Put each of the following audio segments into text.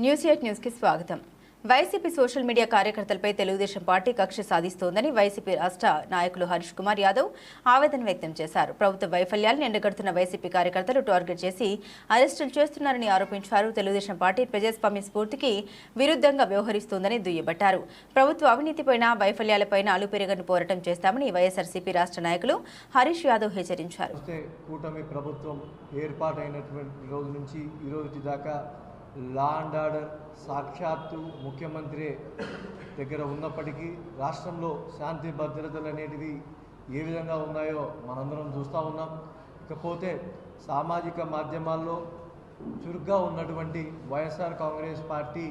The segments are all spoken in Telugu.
న్యూస్ ఎయిట్ న్యూస్కి స్వాగతం. వైసీపీ సోషల్ మీడియా కార్యకర్తలపై తెలుగుదేశం పార్టీ కక్ష సాధిస్తోందని వైసీపీ రాష్ట్ర నాయకులు హరీష్ కుమార్ యాదవ్ ఆవేదన వ్యక్తం చేశారు. ప్రభుత్వ వైఫల్యాలను ఎండగడుతున్న వైసీపీ కార్యకర్తలు టార్గెట్ చేసి అరెస్టులు చేస్తున్నారని ఆరోపించారు. తెలుగుదేశం పార్టీ ప్రజాస్వామ్య స్ఫూర్తికి విరుద్ధంగా వ్యవహరిస్తోందని దుయ్యబట్టారు. ప్రభుత్వ అవినీతిపైన వైఫల్యాలపైన అలుపెరగని పోరాటం చేస్తామని వైఎస్ఆర్సీపీ రాష్ట్ర నాయకులు హరీష్ యాదవ్ హెచ్చరించారు. కూటమి ప్రభుత్వం ఏర్పాటైనటువంటి రోజు నుంచి ఈ రోజు దాకా లా అండ్ ఆర్డర్ సాక్షాత్తు ముఖ్యమంత్రి దగ్గర ఉన్నప్పటికీ రాష్ట్రంలో శాంతి భద్రతలు అనేటివి ఏ విధంగా ఉన్నాయో మనందరం చూస్తూ ఉన్నాం. ఇకపోతే సామాజిక మాధ్యమాల్లో చురుగ్గా ఉన్నటువంటి వైఎస్ఆర్ కాంగ్రెస్ పార్టీ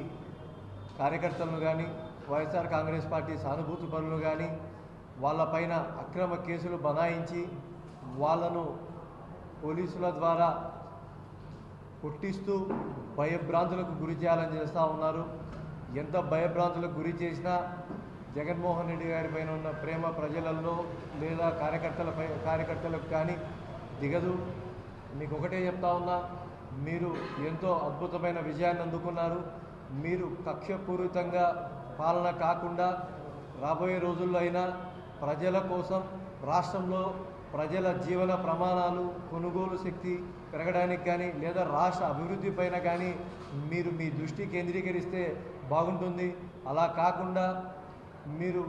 కార్యకర్తలను కానీ వైఎస్ఆర్ కాంగ్రెస్ పార్టీ సానుభూతి పనులు కానీ వాళ్ళపైన అక్రమ కేసులు బనాయించి వాళ్ళను పోలీసుల ద్వారా కొట్టిస్తూ భయభ్రాంతులకు గురి చేయాలని చేస్తూ ఉన్నారు. ఎంత భయభ్రాంతులకు గురి చేసినా జగన్మోహన్ రెడ్డి గారి పైన ఉన్న ప్రేమ ప్రజలలో లేదా కార్యకర్తలపై కార్యకర్తలకు కానీ దిగదు. మీకు ఒకటే చెప్తా ఉన్నా మీరు ఎంతో అద్భుతమైన విజయాన్ని అందుకున్నారు. మీరు కక్షపూరితంగా పాలన కాకుండా రాబోయే రోజుల్లో అయినా ప్రజల కోసం రాష్ట్రంలో ప్రజల జీవన ప్రమాణాలు కొనుగోలు శక్తి పెరగడానికి కానీ లేదా రాష్ట్ర అభివృద్ధి పైన కానీ మీరు మీ దృష్టి కేంద్రీకరిస్తే బాగుంటుంది. అలా కాకుండా మీరు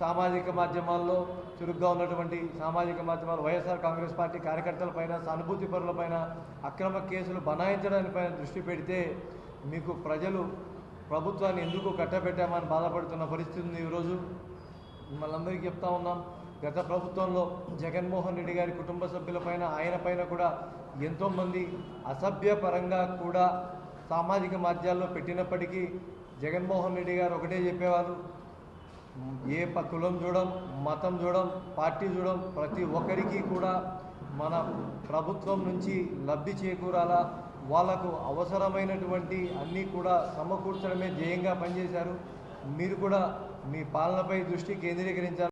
సామాజిక మాధ్యమాల్లో చురుగ్గా ఉన్నటువంటి సామాజిక మాధ్యమాలు వైఎస్ఆర్ కాంగ్రెస్ పార్టీ కార్యకర్తలపైన సానుభూతి పరులపైన అక్రమ కేసులు బనాయించడానిపైన దృష్టి పెడితే మీకు ప్రజలు ప్రభుత్వాన్ని ఎందుకు కట్టబెట్టామని బాధపడుతున్న పరిస్థితి ఉంది ఈరోజు. మనందరికీ చెప్తా ఉన్నాం. గత ప్రభుత్వంలో జగన్మోహన్ రెడ్డి గారి కుటుంబ సభ్యులపైన ఆయన పైన కూడా ఎంతోమంది అసభ్యపరంగా కూడా సామాజిక మాధ్యాల్లో పెట్టినప్పటికీ జగన్మోహన్ రెడ్డి గారు ఒకటే చెప్పేవారు. ఏ ప- కులం చూడం మతం చూడం పార్టీ చూడం ప్రతి ఒక్కరికి కూడా మన ప్రభుత్వం నుంచి లబ్ధి చేకూరాలా వాళ్ళకు అవసరమైనటువంటి అన్నీ కూడా సమకూర్చడమే ధ్యేయంగా పనిచేశారు. మీరు కూడా మీ పాలనపై దృష్టి కేంద్రీకరించాలి.